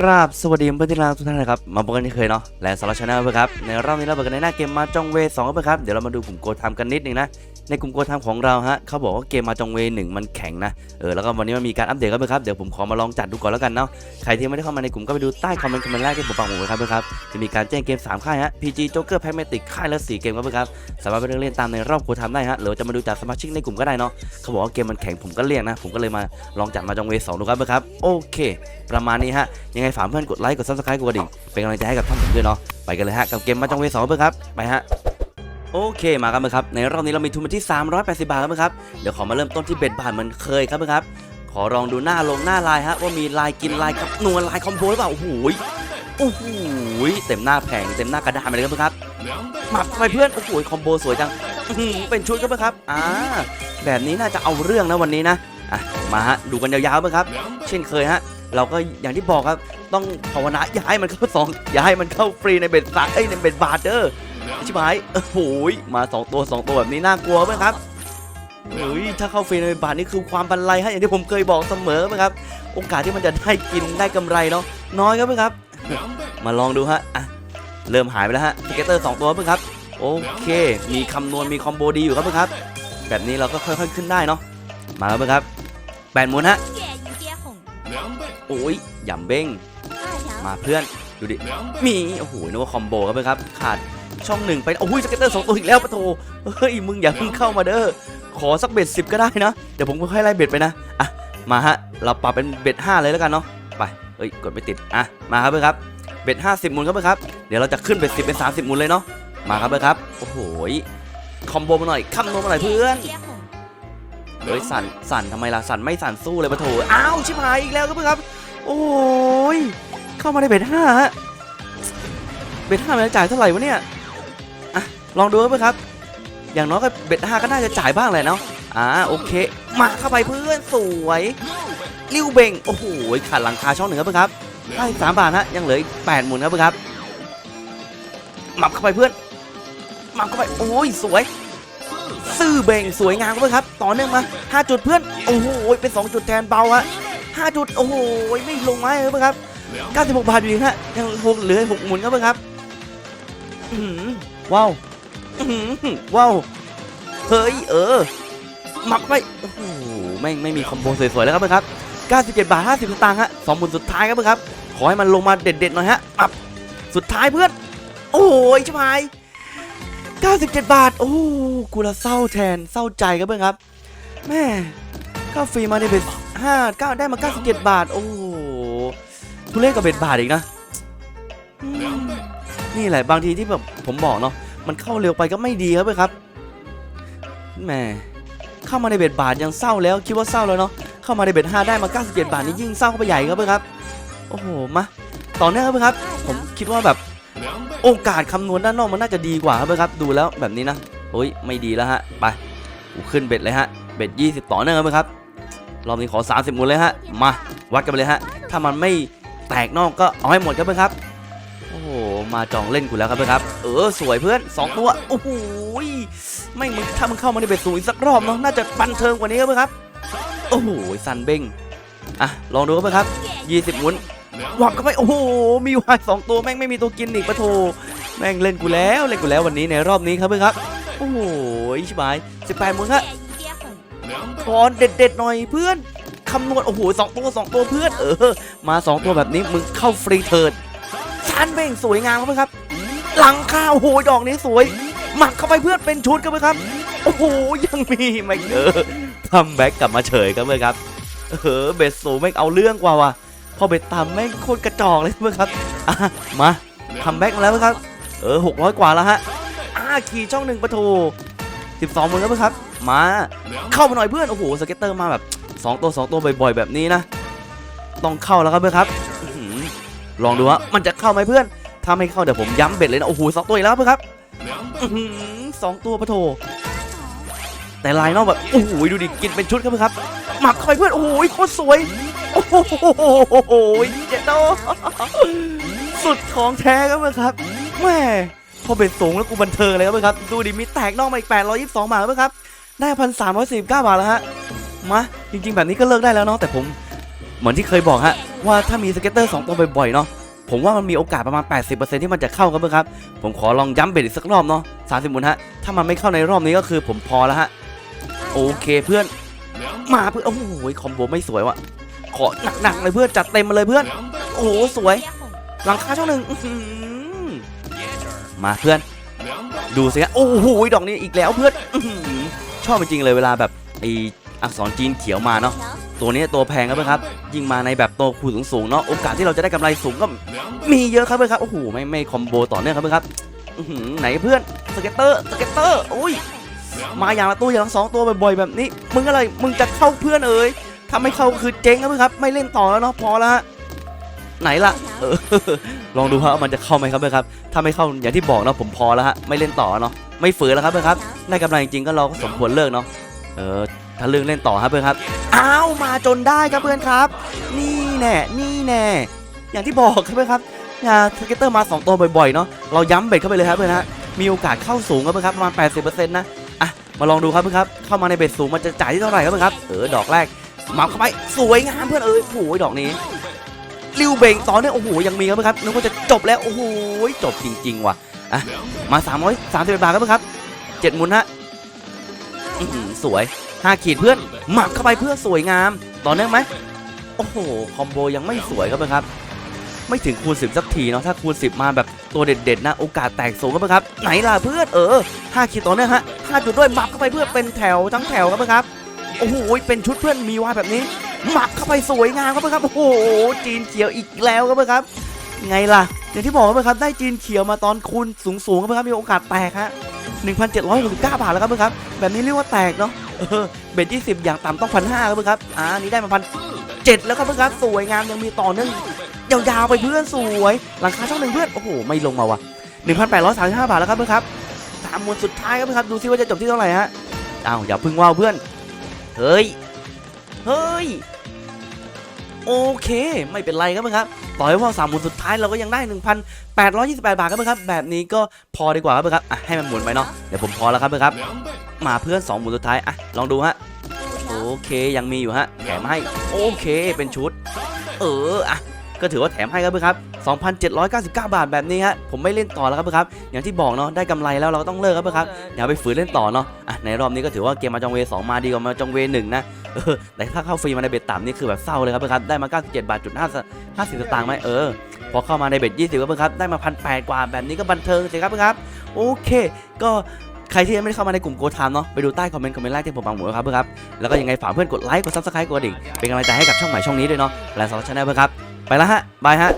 กราบสวัสดีเพื่อนที่รักทุกท่านนะครับ มาพบกันที่เคยเนาะและสำหรับชาแนลเพื่อนครับ ในรอบนี้เราเปิดกันในหน้าเกมมาจ้องเวสองเพื่อนครับ เดี๋ยวเรามาดูกลุ่มโกทามกันนิดนึงนะ ในกลุ่มโกทามของเราฮะเขาบอกว่าเกมมาจองเวหนึ่งมันแข็งนะเออแล้วก็วันนี้มันมีการอัปเดตกันเพื่อนครับเดี๋ยวผมขอมาลองจัดดูก่อนแล้วกันเนาะใครที่ไม่ได้เข้ามาในกลุ่มก็ไปดูใต้คอมเมนต์คอมเมนต์แรกที่ผมปักหมุดไว้ครับเพื่อนครับจะมีการแจ้งเกมสามค่ายฮะ PG Joker Pragmatic ค่ายละสี่เกมครับเพื่อนครับสามารถไปเลือกเล่นตามในรอบโกทามได้ฮะหรือจะมาดูจากสมาชิกในกลุ่มก็ได้เนาะเขาบอกว่าเกมมันแข็งผมก็เลี่ยงนะผมก็เลยมาลองจัดมาจองเวสองดูครับเพื่อนครับโอเค ประมาณนี้ฮะยังไงฝากเพื่อนกดไลค์กด subscribe กดกระดิ่งเป็นกำลังใจให้กับท่านผมด้วยเนาะไปกันเลยฮะกับเกมมาจองเวสองเพื่อนครับไปฮะ โอเคมากันเลยครับ ในรอบนี้เรามีทุนมาที่ 380 บาทครับเพื่อนครับ เดี๋ยวขอมาเริ่มต้นที่เบ็ดบาทเหมือนเคยครับเพื่อนครับ ขอลองดูหน้าลงหน้าลายฮะว่ามีลายกินลายครับนวลลายคอมโบหรือเปล่า โอ้โหยโอ้โหยเต็มหน้าแผงเต็มหน้ากระดานไปเลยครับเพื่อนครับหมับไปเพื่อน โอ้โหยคอมโบสวยจังเป็นชุดครับเพื่อนครับ อ่า แบบนี้น่าจะเอาเรื่องนะวันนี้นะ อะ มาฮะดูกันยาวๆเพื่อนครับ เช่นเคยฮะ เราก็อย่างที่บอกครับ ต้องภาวนาอย่าให้มันเข้าสองอย่าให้มันเข้าฟรีในเบ็ดสามเอ้ยในเบ็ดบาทเด้อ ชิบหายโอ้โหมาสองตัวสองตัวแบบนี้น่ากลัวไหมครับเฮ้ยถ้าเข้าเฟรนในบาทนี่คือความบันไลให้อย่างที่ผมเคยบอกเสมอไหมครับโอกาสที่มันจะได้กินได้กำไรเนาะน้อยครับไหมครับ มาลองดูฮะอะเริ่มหายไปแล้วฮะสเกตเตอร์สองตัวเพื่อครับโอเค มีคำนวณมีคอมโบดีอยู่ครับเพื่ครับ แบบนี้เราก็ค่อยๆขึ้นได้เนาะมาแล้วเพื่ครับแปดหมุนฮะโอ้ยหย่ำเบ้งมาเพื่อน ดูดิ มี โอ้โหนึกว่าคอมโบครับเพื่อนครับ ขาดช่องหนึ่งไป โอ้ยสเก็ตเตอร์สองตัวอีกแล้วปะโถเฮ้ย มึงอย่าเพิ่งเข้ามาเด้อ ขอสักเบ็ดสิบก็ได้นะ เดี๋ยวผมค่อยๆไล่เบ็ดไปนะ อะ มาฮะ เราปรับเป็นเบ็ดห้าเลยแล้วกันเนาะ ไปเอ้ย กดไม่ติด อะ มาครับเพื่อนครับ เบ็ดห้าสิบหมุนครับเพื่อนครับ เดี๋ยวเราจะขึ้นเบ็ดสิบเป็นสามสิบหมุนเลยเนาะ มาครับเพื่อนครับ โอ้โหยคอมโบมาหน่อยคำนวณมาหน่อยเพื่อน，เฮ้ยสั่นสั่นทำไมล่ะสั่นไม่สั่นสู้เลยปะโถอ้าวชิบหายอีกแล้วครับเพื่อนครับ โอ้ย เข้ามาในเบ็ดห้าฮะเบ็ดห้ามันจะจ่ายเท่าไหร่วะเนี่ยอะลองดูเพื่อนครับ อย่างน้อยก็เบ็ดห้าก็น่าจะจ่ายบ้างแหละเนาะอ่าโอเค มาเข้าไปเพื่อนสวยลิ้วเบงโอ้โหขาดหลังคาช่องหนึ่งครับเพื่อนครับได้สามบาทฮะยังเหลืออีกแปดหมุนครับเพื่อนครับหมับเข้าไปเพื่อนหมับเข้าไปโอ้ยสวยซื่อเบ่งสวยงามครับเพื่อนครับ ต่อเนื่องมา5จุดเพื่อนโอ้โหเป็น2จุดแทนเบาฮะ5จุดโอ้โหไม่ลงไม้เลยเพื่อนครับ 96 บาทอยู่ดีฮะยังหกเหลือ6หมุนครับเพื่อนครับอื้อหือว้าวอื้อหือว้าวเฮ้ยเออหมักไปโอ้โหแม่งไม่มีคอมโบสวยๆแล้วครับเพื่อนครับ 97 บาท 50สตางค์ฮะสองหมุนสุดท้ายครับเพื่อนครับ ขอให้มันลงมาเด็ดๆหน่อยฮะอับสุดท้ายเพื่อน โอ้โหชิบหาย97 บาท โอ้กูละเศร้าแทนเศร้าใจครับเพื่อนครับแม่ก็ฟรีมาในเบ็ดห้าเก้าได้มา 97 บาท โอ้โห ทุเล่นกับเบ็ดบาทอีกนะอืมนี่แหละบางทีที่แบบผมบอกเนาะมันเข้าเร็วไปก็ไม่ดีครับเพื่อนครับแม่เข้ามาในเบ็ดบาทยังเศร้าแล้วคิดว่าเศร้าแล้วเนาะเข้ามาในเบ็ดห้าได้มา 97 บาทนี่ยิ่งเศร้าเข้าไปใหญ่ครับเพื่อนครับโอ้โหมาต่อเนื่องครับเพื่อนครับ ผมคิดว่าแบบโอกาสคำนวณด้านนอกมันน่าจะดีกว่าครับเพื่อนครับ ดูแล้วแบบนี้นะโอ้ยไม่ดีแล้วฮะไปกูขึ้นเบ็ดเลยฮะเบ็ด20 ต่อเนื่องครับเพื่อนครับรอบนี้ขอ 30หมุนเลยฮะมาวัดกันไปเลยฮะถ้ามันไม่ แตกนอกก็เอาให้หมดครับเพื่อนครับ โอ้โห มาจองเล่นกูแล้วครับเพื่อนครับ เออสวยเพื่อนสองตัว โอ้โหไม่มึงถ้ามึงเข้ามาในเบสสูงอีกสักรอบเนาะ น่าจะปันเทิงกว่านี้ครับเพื่อนครับ โอ้โหซันเบงอะลองดูครับเพื่อนครับยี่สิบหมุนหวังก็ไม่โอ้โห มีวายสองตัวแม่งไม่มีตัวกินอีกปะโถแม่งเล่นกูแล้วเล่นกูแล้ววันนี้ในรอบนี้ครับเพื่อนครับ โอ้โหชิบหายสิบแปดหมุนครับบอนเด็ดๆหน่อยเพื่อน คำนวณโอ้โหสองตัวสองตัวเพื่อนเออ มาสองตัวแบบนี้มึงเข้าฟรีเถิร์ดชันเบ่งสวยงามครับเพื่อนครับ หลังคาโอ้โหดอกนี้สวยหมักเข้าไปเพื่อนเป็นชุดครับเพื่อนครับ โอ้โหยังมีไม่เออคัมแบ็กกลับมาเฉยครับเพื่อนครับเออเบสสูแม่งเอาเรื่องกว่าว่ะพอเบสตามแม่งโคตรกระจอกเลยเพื่อนครับอะมาคัมแบ็กมาแล้วเพื่อนครับ เออหกร้อยกว่าแล้วฮะอ่าขี่ช่องหนึ่งประตูสิบสองมือแล้วเพื่อนครับ มา เข้ามาหน่อยเพื่อนโอ้โหสเก็ตเตอร์มาแบบ 2 ตัว 2 ตัวบ่อยๆ แบบนี้นะ ต้องเข้าแล้วครับเพื่อนครับลองดูว่ามันจะเข้าไหมเพื่อนถ้าไม่เข้าเดี๋ยวผมย้ำเบ็ดเลยนะโอ้โหสองตัวอีกแล้วเพื่อนครับสองตัวปะโถแต่ลายนอกแบบโอ้โหดูดิกินเป็นชุดครับเพื่อนครับหมักเข้าไปเพื่อนโอ้โหโคตรสวยโอ้โหเจ็ดโตสุดของแท้ครับเพื่อนครับแม่พอเบ็ดสูงแล้วกูบันเทิงเลยครับเพื่อนครับ ดูดิมีแตกนอกมาอีก822บาทครับเพื่อนครับได้พันสามร้อยสิบเก้าบาทแล้วฮะมา จริงๆ แบบนี้ก็เลิกได้แล้วเนาะแต่ผมเหมือนที่เคยบอกฮะว่าถ้ามีสเก็ตเตอร์สองตัวบ่อยๆเนาะผมว่ามันมีโอกาสประมาณ 80%ที่มันจะเข้าครับเพื่อนครับ ผมขอลองย้ำเบ็ดอีกสักรอบเนาะ30หมุนฮะ ถ้ามันไม่เข้าในรอบนี้ก็คือผมพอแล้วฮะ โอเคเพื่อน มาเพื่อน โอ้โหคอมโบไม่สวยว่ะ ขอหนักๆเลยเพื่อน จัดเต็มมาเลยเพื่อน โอ้โหสวย หลังคาช่องหนึ่งมาเพื่อน ดูสิฮะ โอ้โหดอกนี้อีกแล้วเพื่อนชอบจริงๆเลยเวลาแบบไอ อักษรจีนเขียวมาเนาะตัวนี้ตัวแพงครับเพื่อนครับยิ่งมาในแบบตัวคูณสูงๆเนาะโอกาสที่เราจะได้กำไรสูงก็มีเยอะครับเพื่อนครับโอ้โหไม่ไม่คอมโบต่อเนื่องครับเพื่อนครับอื้อหือไหนเพื่อนสเก็ตเตอร์สเก็ตเตอร์อุ้ยมาอย่างละตัวอย่างละสองตัวบ่อยๆแบบนี้มึงอะไรมึงจะเข้าเพื่อนเอ่ยถ้าไม่เข้าคือเจ๊งครับเพื่อนครับ ไม่เล่นต่อแล้วเนาะพอแล้วฮะไหนล่ะเออลองดูครับว่ามันจะเข้าไหมครับเพื่อนครับ ถ้าไม่เข้าอย่างที่บอกเนาะผมพอแล้วฮะไม่เล่นต่อเนาะไม่ฝืนแล้วครับเพื่อนครับได้กำไรจริงๆก็เราก็สมควรเลิกเนาะเออ ถ้าเรื่งเล่นต่อครับเพื่อนครับ อ้าวมาจนได้ครับเพื่อนครับ นี่แน่นี่แน่อย่างที่บอกครับเพื่อนครับอย่าสเก็ตเตอร์มา 2 ตัวบ่อยๆเนาะเราย้ำเบ็ดเข้าไปเลยครับเพื่อนฮะมีโอกาสเข้าสูงครับเพื่อนครับประมาณ 80%นะอะมาลองดูครับเพื่อนครับเข้ามาในเบ็ดสูงมันจะจ่ายที่เท่าไหร่ครับเพื่อนครับเออดอกแรกมาเข้าไปสวยงามเพื่อนเอ้ยโอ้โหดอกนี้ริวเบ่งต่อเนี่ยโอ้โหยังมีครับเพื่อนครับนึกว่าจะจบแล้วโอ้โหจบจริงๆว่ะอะมา331บาทครับเพื่อนครับเจ็ดหมุนฮะอื้อหือสวย 5ขีดเพื่อนหมักเข้าไปเพื่อสวยงาม ต่อเนื่องไหมโอ้โห คอมโบยังไม่สวยครับเพื่อนครับ ไม่ถึงคูณ 10 สักทีเนาะถ้าคูณ 10 มาแบบตัวเด็ดๆนะโอกาสแตกสูงครับเพื่อนครับ ไหนล่ะเพื่อนเออ5ขีดต่อเนื่องฮะ5จุดด้วยหมักเข้าไปเพื่อเป็นแถวทั้งแถวครับเพื่อนครับโอ้โหเป็นชุดเพื่อนมีวายแบบนี้หมักเข้าไปสวยงามครับเพื่อนครับโอ้โหจีนเขียวอีกแล้วครับเพื่อนครับไงล่ะอย่างที่บอกครับเพื่อนครับได้จีนเขียวมาตอนคูณสูงๆครับเพื่อนครับมีโอกาสแตกฮะ1,769บาทแล้วครับครับแบบนี้เรียกว่าแตกเนาะ เออเบ็ด20อย่างต่ำต้องพันห้าครับเพื่อนครับอ่านี้ได้มาพันเจ็ดแล้วครับเพื่อนครับสวยงามยังมีต่อเนื่องยาวๆไปเพื่อนสวย หลังคาช่องหนึ่งเพื่อนโอ้โหไม่ลงมาวะหนึ่งพันแปดร้อยสามสิบห้าบาทแล้วครับเพื่อนครับสามมวลสุดท้ายครับเพื่อนครับดูซิว่าจะจบที่เท่าไหร่ฮะอ้าวอย่าพึ่งว่าวเพื่อนเฮ้ยเฮ้ย โอเค ไม่เป็นไรครับเพื่อนครับ ต่อให้ว่าสามหมุนสุดท้ายเราก็ยังได้ 1,828 บาทครับเพื่อนครับ แบบนี้ก็พอดีกว่าครับเพื่อนครับอะให้มันหมุนไปเนาะเดี๋ยวผมพอแล้วครับเพื่อนครับ มาเพื่อน2หมุนสุดท้ายอะลองดูฮะโอเคยังมีอยู่ฮะแถมให้โอเคเป็นชุด เอออะก็ถือว่าแถมให้ครับเพื่อนครับ 2,799 บาทแบบนี้ฮะ ผมไม่เล่นต่อแล้วครับเพื่อนครับ อย่างที่บอกเนาะ ได้กำไรแล้วเราก็ต้องเลิกครับเพื่อนครับ อย่าไปฝืนเล่นต่อเนาะ อะ ในรอบนี้ก็ถือว่าเกมมาจองเวสองมาดีกว่ามาจองเวหนึ่งนะ เออแต่ถ้าเข้าฟรีมาในเบ็ดต่ำนี่คือแบบเศร้าเลยครับเพื่อนครับได้มา 97 บาทจุด5 50สตางค์ไหมเออ พอเข้ามาในเบ็ด20ครับเพื่อนครับได้มาพันแกว่าแบบนี้ก็บันเทิงสิครับเพื่อนครับโอเค ก็ใครที่ยังไม่ได้เข้ามาในกลุ่มโกทามเนาะไปดูใต้คอมเมนต์คอมเมนต์แรกที่ผมปังหมูครับเพื่อนครับแล้วก็ยังไงฝากเพื่อนกดไลค์กดซับสไครต์กดดิ่งเป็นกำลังใจให้กับช่องใหม่ช่องนี้ด้วยเนาะและสำหรับชาแนลเพื่อนครับไปแล้วฮะบายฮะ